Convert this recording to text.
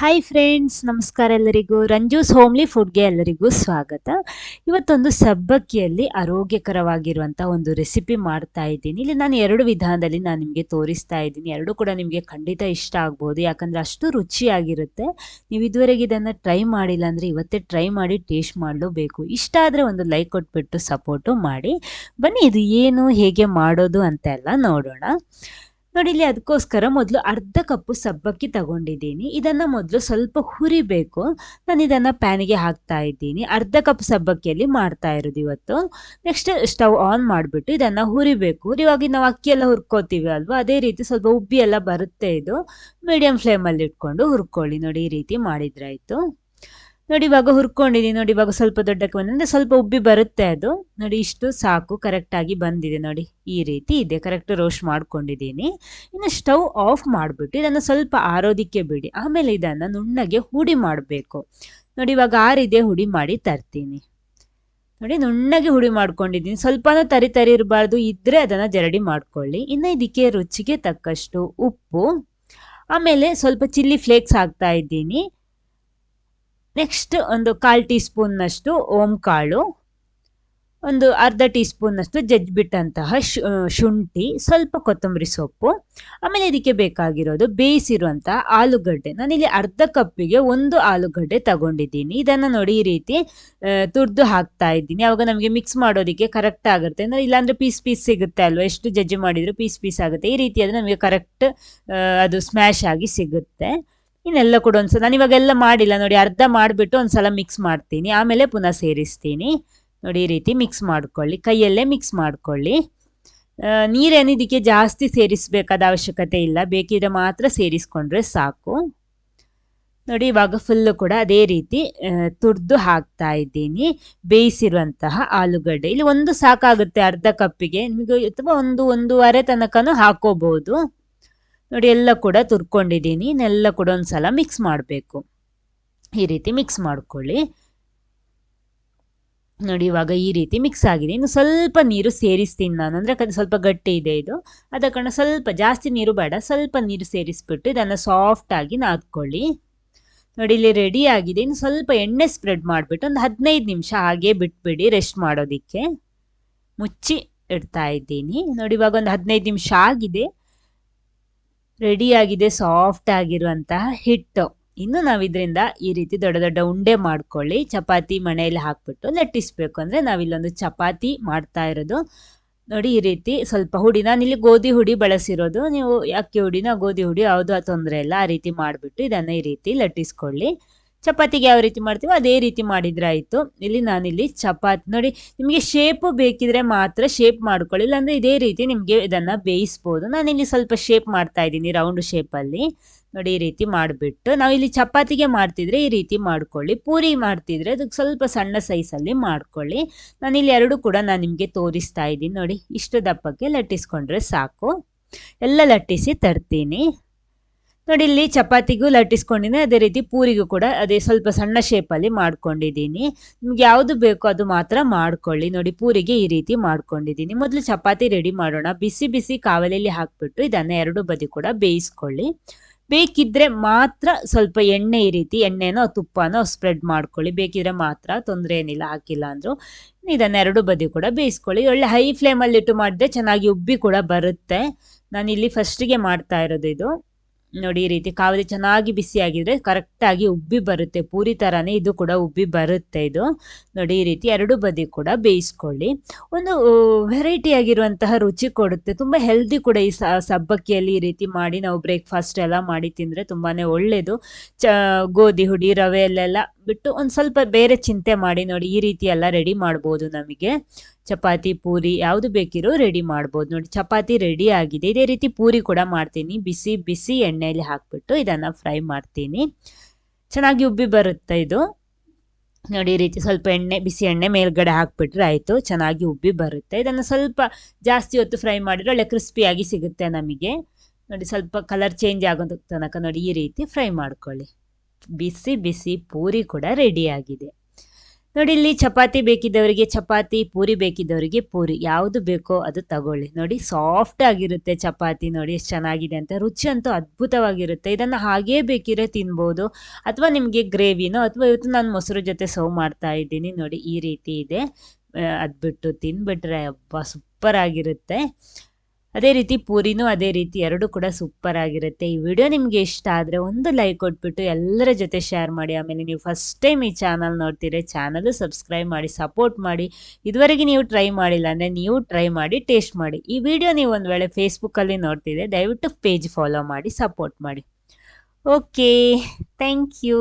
Hi friends ನಮಸ್ಕಾರ ಎಲ್ಲರಿಗೂ. ರಂಜೂಸ್ homely ಫುಡ್ಗೆ ಎಲ್ಲರಿಗೂ ಸ್ವಾಗತ. ಇವತ್ತೊಂದು ಸಬ್ಬಕ್ಕಿಯಲ್ಲಿ ಆರೋಗ್ಯಕರವಾಗಿರುವಂಥ ಒಂದು ರೆಸಿಪಿ ಮಾಡ್ತಾ ಇದ್ದೀನಿ. ಇಲ್ಲಿ ನಾನು ಎರಡು ವಿಧಾನದಲ್ಲಿ ನಾನು ನಿಮಗೆ ತೋರಿಸ್ತಾ ಇದ್ದೀನಿ. ಎರಡು ಕೂಡ ನಿಮಗೆ ಖಂಡಿತ ಇಷ್ಟ ಆಗ್ಬೋದು. ಯಾಕಂದರೆ ಅಷ್ಟು ರುಚಿಯಾಗಿರುತ್ತೆ. ನೀವು ಇದುವರೆಗೆ ಇದನ್ನು ಟ್ರೈ ಮಾಡಿಲ್ಲ ಅಂದರೆ ಇವತ್ತೇ ಟ್ರೈ ಮಾಡಿ ಟೇಸ್ಟ್ ಮಾಡಲೇಬೇಕು. ಇಷ್ಟ ಆದರೆ ಒಂದು ಲೈಕ್ ಕೊಟ್ಬಿಟ್ಟು ಸಪೋರ್ಟು ಮಾಡಿ. ಬನ್ನಿ, ಇದು ಏನು, ಹೇಗೆ ಮಾಡೋದು ಅಂತೆಲ್ಲ ನೋಡೋಣ. ನೋಡಿ ಇಲ್ಲಿ ಅದಕ್ಕೋಸ್ಕರ ಮೊದಲು ಅರ್ಧ ಕಪ್ಪು ಸಬ್ಬಕ್ಕಿ ತಗೊಂಡಿದ್ದೀನಿ. ಇದನ್ನ ಮೊದಲು ಸ್ವಲ್ಪ ಹುರಿಬೇಕು ನಾನು ಇದನ್ನ ಪ್ಯಾನಿಗೆ ಹಾಕ್ತಾ ಇದ್ದೀನಿ. ಅರ್ಧ ಕಪ್ ಸಬ್ಬಕ್ಕಿಯಲ್ಲಿ ಮಾಡ್ತಾ ಇರೋದು ಇವತ್ತು. ನೆಕ್ಸ್ಟ್ ಸ್ಟವ್ ಆನ್ ಮಾಡಿಬಿಟ್ಟು ಇದನ್ನ ಹುರಿಬೇಕು ಹುರಿವಾಗಿ ನಾವು ಅಕ್ಕಿಯೆಲ್ಲ ಹುರ್ಕೋತೀವಿ ಅಲ್ವಾ? ಅದೇ ರೀತಿ ಸ್ವಲ್ಪ ಉಬ್ಬಿ ಎಲ್ಲ ಬರುತ್ತೆ ಇದು. ಮೀಡಿಯಂ ಫ್ಲೇಮಲ್ಲಿ ಇಟ್ಕೊಂಡು ಹುರ್ಕೊಳ್ಳಿ. ನೋಡಿ ಈ ರೀತಿ ಮಾಡಿದ್ರಾಯ್ತು ನೋಡಿ ಇವಾಗ ಹುರ್ಕೊಂಡಿದ್ದೀನಿ ನೋಡಿ ಇವಾಗ ಸ್ವಲ್ಪ ದೊಡ್ಡಕ್ಕೆ ಬಂದ್ರೆ ಸ್ವಲ್ಪ ಉಬ್ಬಿ ಬರುತ್ತೆ ಅದು. ನೋಡಿ ಇಷ್ಟು ಸಾಕು ಕರೆಕ್ಟಾಗಿ ಬಂದಿದೆ ನೋಡಿ. ಈ ರೀತಿ ಇದೆ ಕರೆಕ್ಟ್ ರೋಸ್ಟ್ ಮಾಡ್ಕೊಂಡಿದ್ದೀನಿ ಇನ್ನು ಸ್ಟವ್ ಆಫ್ ಮಾಡಿಬಿಟ್ಟು ಇದನ್ನು ಸ್ವಲ್ಪ ಆರೋದಿಕ್ಕೆ ಬಿಡಿ. ಆಮೇಲೆ ಇದನ್ನು ನುಣ್ಣಗೆ ಹುಡಿ ಮಾಡಬೇಕು. ನೋಡಿ ಇವಾಗ ಆರಿದೆ ಹುಡಿ ಮಾಡಿ ತರ್ತೀನಿ. ನೋಡಿ ನುಣ್ಣಗೆ ಹುಡಿ ಮಾಡ್ಕೊಂಡಿದ್ದೀನಿ ಸ್ವಲ್ಪನೂ ತರಿ ತರಿ ಇರಬಾರ್ದು, ಇದ್ರೆ ಅದನ್ನು ಜರಡಿ ಮಾಡ್ಕೊಳ್ಳಿ. ಇನ್ನು ಇದಕ್ಕೆ ರುಚಿಗೆ ತಕ್ಕಷ್ಟು ಉಪ್ಪು. ಆಮೇಲೆ ಸ್ವಲ್ಪ ಚಿಲ್ಲಿ ಫ್ಲೇಕ್ಸ್ ಹಾಕ್ತಾ ಇದ್ದೀನಿ. ನೆಕ್ಸ್ಟ್ ಒಂದು ಕಾಲು ಟೀ ಸ್ಪೂನ್ನಷ್ಟು ಓಂ ಕಾಳು ಒಂದು ಅರ್ಧ ಟೀ ಸ್ಪೂನ್ನಷ್ಟು ಜಜ್ಜಿಬಿಟ್ಟಂತಹ ಶುಂಠಿ, ಸ್ವಲ್ಪ ಕೊತ್ತಂಬರಿ ಸೊಪ್ಪು, ಆಮೇಲೆ ಇದಕ್ಕೆ ಬೇಕಾಗಿರೋದು ಬೇಯಿಸಿರುವಂಥ ಆಲೂಗಡ್ಡೆ. ನಾನಿಲ್ಲಿ ಅರ್ಧ ಕಪ್ಪಿಗೆ ಒಂದು ಆಲೂಗಡ್ಡೆ ತಗೊಂಡಿದ್ದೀನಿ. ಇದನ್ನು ನೋಡಿ ಈ ರೀತಿ ತುರಿದು ಹಾಕ್ತಾ ಇದ್ದೀನಿ. ಆವಾಗ ನಮಗೆ ಮಿಕ್ಸ್ ಮಾಡೋದಕ್ಕೆ ಕರೆಕ್ಟ್ ಆಗುತ್ತೆ. ಅಂದರೆ ಇಲ್ಲಾಂದರೆ ಪೀಸ್ ಪೀಸ್ ಸಿಗುತ್ತೆ ಅಲ್ವಾ? ಎಷ್ಟು ಜಜ್ಜಿ ಮಾಡಿದರೂ ಪೀಸ್ ಪೀಸ್ ಆಗುತ್ತೆ. ಈ ರೀತಿ ಆದರೆ ನಮಗೆ ಕರೆಕ್ಟ್ ಅದು ಸ್ಮ್ಯಾಶ್ ಆಗಿ ಸಿಗುತ್ತೆ. ಇನ್ನೆಲ್ಲ ಕೂಡ ಒಂದ್ಸಲ ನಾನು ಇವಾಗೆಲ್ಲ ಮಾಡಿಲ್ಲ ನೋಡಿ, ಅರ್ಧ ಮಾಡಿಬಿಟ್ಟು ಒಂದ್ಸಲ ಮಿಕ್ಸ್ ಮಾಡ್ತೀನಿ. ಆಮೇಲೆ ಪುನಃ ಸೇರಿಸ್ತೀನಿ. ನೋಡಿ, ಈ ರೀತಿ ಮಿಕ್ಸ್ ಮಾಡ್ಕೊಳ್ಳಿ. ಕೈಯಲ್ಲೇ ಮಿಕ್ಸ್ ಮಾಡ್ಕೊಳ್ಳಿ. ನೀರೇನು ಇದಕ್ಕೆ ಜಾಸ್ತಿ ಸೇರಿಸಬೇಕಾದ ಅವಶ್ಯಕತೆ ಇಲ್ಲ. ಬೇಕಿದ್ರೆ ಮಾತ್ರ ಸೇರಿಸ್ಕೊಂಡ್ರೆ ಸಾಕು. ನೋಡಿ, ಇವಾಗ ಫುಲ್ಲು ಕೂಡ ಅದೇ ರೀತಿ ತುರಿದು ಹಾಕ್ತಾ ಇದ್ದೀನಿ. ಬೇಯಿಸಿರುವಂತಹ ಆಲೂಗಡ್ಡೆ. ಇಲ್ಲಿ ಒಂದು ಸಾಕಾಗುತ್ತೆ ಅರ್ಧ ಕಪ್ಪಿಗೆ. ನಿಮಗೆ ಅಥವಾ ಒಂದು, ಒಂದೂವರೆ ತನಕನೂ ಹಾಕೋಬಹುದು ನೋಡಿ, ಎಲ್ಲ ಕೂಡ ತುರ್ಕೊಂಡಿದ್ದೀನಿ. ಇನ್ನೆಲ್ಲ ಕೂಡ ಒಂದ್ಸಲ ಮಿಕ್ಸ್ ಮಾಡಬೇಕು. ಈ ರೀತಿ ಮಿಕ್ಸ್ ಮಾಡ್ಕೊಳ್ಳಿ. ನೋಡಿ, ಇವಾಗ ಈ ರೀತಿ ಮಿಕ್ಸ್ ಆಗಿದೆ. ಇನ್ನು ಸ್ವಲ್ಪ ನೀರು ಸೇರಿಸ್ತೀನಿ ನಾನು. ಅಂದರೆ ಸ್ವಲ್ಪ ಗಟ್ಟಿ ಇದೆ ಇದು. ಅದ ಕಾರಣ ಸ್ವಲ್ಪ ಜಾಸ್ತಿ ನೀರು ಬೇಡ. ಸ್ವಲ್ಪ ನೀರು ಸೇರಿಸ್ಬಿಟ್ಟು ಇದನ್ನು ಸಾಫ್ಟಾಗಿ ನಾದ್ಕೊಳ್ಳಿ. ನೋಡಿ, ಇಲ್ಲಿ ರೆಡಿ ಆಗಿದೆ. ಇನ್ನು ಸ್ವಲ್ಪ ಎಣ್ಣೆ ಸ್ಪ್ರೆಡ್ ಮಾಡಿಬಿಟ್ಟು ಒಂದು ಹದಿನೈದು ನಿಮಿಷ ಹಾಗೆ ಬಿಟ್ಬಿಡಿ ರೆಸ್ಟ್ ಮಾಡೋದಕ್ಕೆ. ಮುಚ್ಚಿ ಇಡ್ತಾ ಇದ್ದೀನಿ. ನೋಡಿ, ಇವಾಗ ಒಂದು ಹದಿನೈದು ನಿಮಿಷ ಆಗಿದೆ. ರೆಡಿಯಾಗಿದೆ ಸಾಫ್ಟ್ ಆಗಿರುವಂತಹ ಹಿಟ್ಟು. ಇನ್ನು ನಾವು ಇದರಿಂದ ಈ ರೀತಿ ದೊಡ್ಡ ದೊಡ್ಡ ಉಂಡೆ ಮಾಡ್ಕೊಳ್ಳಿ. ಚಪಾತಿ ಮಣೆಯಲ್ಲಿ ಹಾಕ್ಬಿಟ್ಟು ಲಟ್ಟಿಸ್ಬೇಕು ಅಂದರೆ ನಾವಿಲ್ಲೊಂದು ಚಪಾತಿ ಮಾಡ್ತಾ ಇರೋದು. ನೋಡಿ ಈ ರೀತಿ ಸ್ವಲ್ಪ ಹುಡಿ ಇಲ್ಲಿ ಗೋಧಿ ಹುಡಿ ಬಳಸಿರೋದು. ನೀವು ಅಕ್ಕಿ ಹುಡಿನ ಗೋಧಿ ಹುಡಿ, ಯಾವುದು ತೊಂದರೆ ಇಲ್ಲ. ಆ ರೀತಿ ಮಾಡಿಬಿಟ್ಟು ಇದನ್ನು ಈ ರೀತಿ ಲಟ್ಟಿಸ್ಕೊಳ್ಳಿ ಚಪಾತಿಗೆ ಯಾವ ರೀತಿ ಮಾಡ್ತೀವೋ ಅದೇ ರೀತಿ ಮಾಡಿದ್ರೆ ಆಯಿತು. ಇಲ್ಲಿ ನಾನಿಲ್ಲಿ ಚಪಾತಿ. ನೋಡಿ, ನಿಮಗೆ ಶೇಪು ಬೇಕಿದ್ರೆ ಮಾತ್ರ ಶೇಪ್ ಮಾಡ್ಕೊಳ್ಳಿ. ಇಲ್ಲಾಂದರೆ ಇದೇ ರೀತಿ ನಿಮಗೆ ಇದನ್ನು ಬೇಯಿಸ್ಬೋದು. ನಾನಿಲ್ಲಿ ಸ್ವಲ್ಪ ಶೇಪ್ ಮಾಡ್ತಾ ಇದ್ದೀನಿ ರೌಂಡ್ ಶೇಪಲ್ಲಿ ನೋಡಿ, ಈ ರೀತಿ ಮಾಡಿಬಿಟ್ಟು ನಾವು ಇಲ್ಲಿ ಚಪಾತಿಗೆ ಮಾಡ್ತಿದ್ರೆ ಈ ರೀತಿ ಮಾಡ್ಕೊಳ್ಳಿ. ಪೂರಿ ಮಾಡ್ತಿದ್ರೆ ಅದಕ್ಕೆ ಸ್ವಲ್ಪ ಸಣ್ಣ ಸೈಜಲ್ಲಿ ಮಾಡ್ಕೊಳ್ಳಿ. ನಾನಿಲ್ಲಿ ಎರಡು ಕೂಡ ನಾನು ನಿಮಗೆ ತೋರಿಸ್ತಾ ಇದ್ದೀನಿ. ನೋಡಿ ಇಷ್ಟು ದಪ್ಪಕ್ಕೆ ಲಟ್ಟಿಸ್ಕೊಂಡ್ರೆ ಸಾಕು. ಎಲ್ಲ ಲಟ್ಟಿಸಿ ತರ್ತೀನಿ. ನೋಡಿ, ಇಲ್ಲಿ ಚಪಾತಿಗೂ ಲಟ್ಟಿಸ್ಕೊಂಡಿದ್ದೀನಿ ಅದೇ ರೀತಿ ಪೂರಿಗೂ ಕೂಡ ಅದೇ ಸ್ವಲ್ಪ ಸಣ್ಣ ಶೇಪಲ್ಲಿ ಮಾಡ್ಕೊಂಡಿದ್ದೀನಿ. ನಿಮ್ಗೆ ಯಾವುದು ಬೇಕೋ ಅದು ಮಾತ್ರ ಮಾಡ್ಕೊಳ್ಳಿ. ನೋಡಿ, ಪೂರಿಗೆ ಈ ರೀತಿ ಮಾಡ್ಕೊಂಡಿದ್ದೀನಿ. ಮೊದಲು ಚಪಾತಿ ರೆಡಿ ಮಾಡೋಣ. ಬಿಸಿ ಬಿಸಿ ಕಾವಲಿಯಲ್ಲಿ ಹಾಕ್ಬಿಟ್ಟು ಇದನ್ನು ಎರಡು ಬದಿ ಕೂಡ ಬೇಯಿಸ್ಕೊಳ್ಳಿ. ಬೇಕಿದ್ರೆ ಮಾತ್ರ ಸ್ವಲ್ಪ ಎಣ್ಣೆ ಈ ರೀತಿ, ಎಣ್ಣೆನೋ ತುಪ್ಪನೋ ಸ್ಪ್ರೆಡ್ ಮಾಡ್ಕೊಳ್ಳಿ. ಬೇಕಿದ್ರೆ ಮಾತ್ರ ತೊಂದರೆ ಏನಿಲ್ಲ, ಹಾಕಿಲ್ಲ ಅಂದರೂ ಇದನ್ನೆರಡು ಬದಿ ಕೂಡ ಬೇಯಿಸ್ಕೊಳ್ಳಿ. ಒಳ್ಳೆ ಹೈ ಫ್ಲೇಮಲ್ಲಿ ಇಟ್ಟು ಮಾಡಿದ್ರೆ ಚೆನ್ನಾಗಿ ಉಬ್ಬಿ ಕೂಡ ಬರುತ್ತೆ. ನಾನು ಇಲ್ಲಿ ಫಸ್ಟಿಗೆ ಮಾಡ್ತಾ ಇರೋದು ಇದು. ನೋಡಿ, ಈ ರೀತಿ ಕಾವಲಿ ಚೆನ್ನಾಗಿ ಬಿಸಿಯಾಗಿದ್ರೆ ಕರೆಕ್ಟಾಗಿ ಉಬ್ಬಿ ಬರುತ್ತೆ. ಪೂರಿ ಥರನೇ ಇದು ಕೂಡ ಉಬ್ಬಿ ಬರುತ್ತೆ ಇದು. ನೋಡಿ, ಈ ರೀತಿ ಎರಡು ಬದಿ ಕೂಡ ಬೇಯಿಸ್ಕೊಳ್ಳಿ. ಒಂದು ವೆರೈಟಿ ಆಗಿರುವಂತಹ ರುಚಿ ಕೊಡುತ್ತೆ. ತುಂಬ ಹೆಲ್ದಿ ಕೂಡ ಈ ಸಬ್ಬಕ್ಕಿಯಲ್ಲಿ ಈ ರೀತಿ ಮಾಡಿ ನಾವು ಬ್ರೇಕ್ಫಾಸ್ಟ್ ಎಲ್ಲ ಮಾಡಿ ತಿಂದರೆ ತುಂಬಾ ಒಳ್ಳೆಯದು ಚ, ಗೋಧಿ, ಹುಡಿ ರವೆಯಲ್ಲೆಲ್ಲ ಬಿಟ್ಟು ಒಂದು ಸ್ವಲ್ಪ ಬೇರೆ ಚಿಂತೆ ಮಾಡಿ ನೋಡಿ, ಈ ರೀತಿ ಎಲ್ಲ ರೆಡಿ ಮಾಡ್ಬೋದು ನಮಗೆ. ಚಪಾತಿ, ಪೂರಿ ಯಾವುದು ಬೇಕಿರೋ ರೆಡಿ ಮಾಡ್ಬೋದು ನೋಡಿ. ಚಪಾತಿ ರೆಡಿ ಆಗಿದೆ. ಇದೇ ರೀತಿ ಪೂರಿ ಕೂಡ ಮಾಡ್ತೀನಿ. ಬಿಸಿ ಬಿಸಿ ಎಣ್ಣೆಯಲ್ಲಿ ಹಾಕ್ಬಿಟ್ಟು ಇದನ್ನು ಫ್ರೈ ಮಾಡ್ತೀನಿ. ಚೆನ್ನಾಗಿ ಉಬ್ಬಿ ಬರುತ್ತೆ ಇದು. ನೋಡಿ, ಈ ರೀತಿ ಸ್ವಲ್ಪ ಎಣ್ಣೆ, ಬಿಸಿ ಎಣ್ಣೆ ಮೇಲ್ಗಡೆ ಹಾಕ್ಬಿಟ್ರೆ ಆಯಿತು. ಚೆನ್ನಾಗಿ ಉಬ್ಬಿ ಬರುತ್ತೆ. ಇದನ್ನು ಸ್ವಲ್ಪ ಜಾಸ್ತಿ ಹೊತ್ತು ಫ್ರೈ ಮಾಡಿದ್ರೆ ಒಳ್ಳೆ ಕ್ರಿಸ್ಪಿಯಾಗಿ ಸಿಗುತ್ತೆ ನಮಗೆ. ನೋಡಿ, ಸ್ವಲ್ಪ ಕಲರ್ ಚೇಂಜ್ ಆಗೋದಕ್ಕೆ ತನಕ ನೋಡಿ ಈ ರೀತಿ ಫ್ರೈ ಮಾಡ್ಕೊಳ್ಳಿ. ಬಿಸಿ ಬಿಸಿ ಪೂರಿ ಕೂಡ ರೆಡಿ ಆಗಿದೆ. ನೋಡಿ, ಇಲ್ಲಿ ಚಪಾತಿ ಬೇಕಿದ್ದವರಿಗೆ ಚಪಾತಿ, ಪೂರಿ ಬೇಕಿದ್ದವರಿಗೆ ಪೂರಿ. ಯಾವುದು ಬೇಕೋ ಅದು ತಗೊಳ್ಳಿ. ನೋಡಿ ಸಾಫ್ಟ್ ಆಗಿರುತ್ತೆ ಚಪಾತಿ. ನೋಡಿ, ಎಷ್ಟು ಚೆನ್ನಾಗಿದೆ ಅಂತ. ರುಚಿ ಅಂತೂ ಅದ್ಭುತವಾಗಿರುತ್ತೆ. ಇದನ್ನು ಹಾಗೇ ಬೇಕಿದ್ರೆ ತಿನ್ಬೋದು. ಅಥವಾ ನಿಮಗೆ ಗ್ರೇವಿನೋ, ಅಥವಾ ಇವತ್ತು ನಾನು ಮೊಸರು ಜೊತೆ ಸರ್ವ್ ಮಾಡ್ತಾ ಇದ್ದೀನಿ. ನೋಡಿ, ಈ ರೀತಿ ಇದೆ. ಅದು ಬಿಟ್ಟು ತಿನ್ಬಿಟ್ರೆ ಹಬ್ಬ ಸೂಪರ್ ಆಗಿರುತ್ತೆ ಅದೇ ರೀತಿ ಪೂರಿನೂ ಅದೇ ರೀತಿ ಎರಡು ಕೂಡ ಸೂಪರ್ ಆಗಿರುತ್ತೆ. ಈ ವಿಡಿಯೋ ನಿಮಗೆ ಇಷ್ಟ ಆದರೆ ಒಂದು ಲೈಕ್ ಕೊಟ್ಬಿಟ್ಟು ಎಲ್ಲರ ಜೊತೆ ಶೇರ್ ಮಾಡಿ. ಆಮೇಲೆ ನೀವು ಫಸ್ಟ್ ಟೈಮ್ ಈ ಚಾನಲ್ ನೋಡ್ತೀರಿ ಚಾನಲು ಸಬ್ಸ್ಕ್ರೈಬ್ ಮಾಡಿ ಸಪೋರ್ಟ್ ಮಾಡಿ. ಇದುವರೆಗೆ ನೀವು ಟ್ರೈ ಮಾಡಿಲ್ಲ ಅಂದರೆ ನೀವು ಟ್ರೈ ಮಾಡಿ ಟೇಸ್ಟ್ ಮಾಡಿ. ಈ ವಿಡಿಯೋ ನೀವು ಒಂದು ವೇಳೆ ಫೇಸ್ಬುಕ್ಕಲ್ಲಿ ನೋಡ್ತಿದ್ರೆ ದಯವಿಟ್ಟು ಪೇಜ್ ಫಾಲೋ ಮಾಡಿ ಸಪೋರ್ಟ್ ಮಾಡಿ. Okay thank you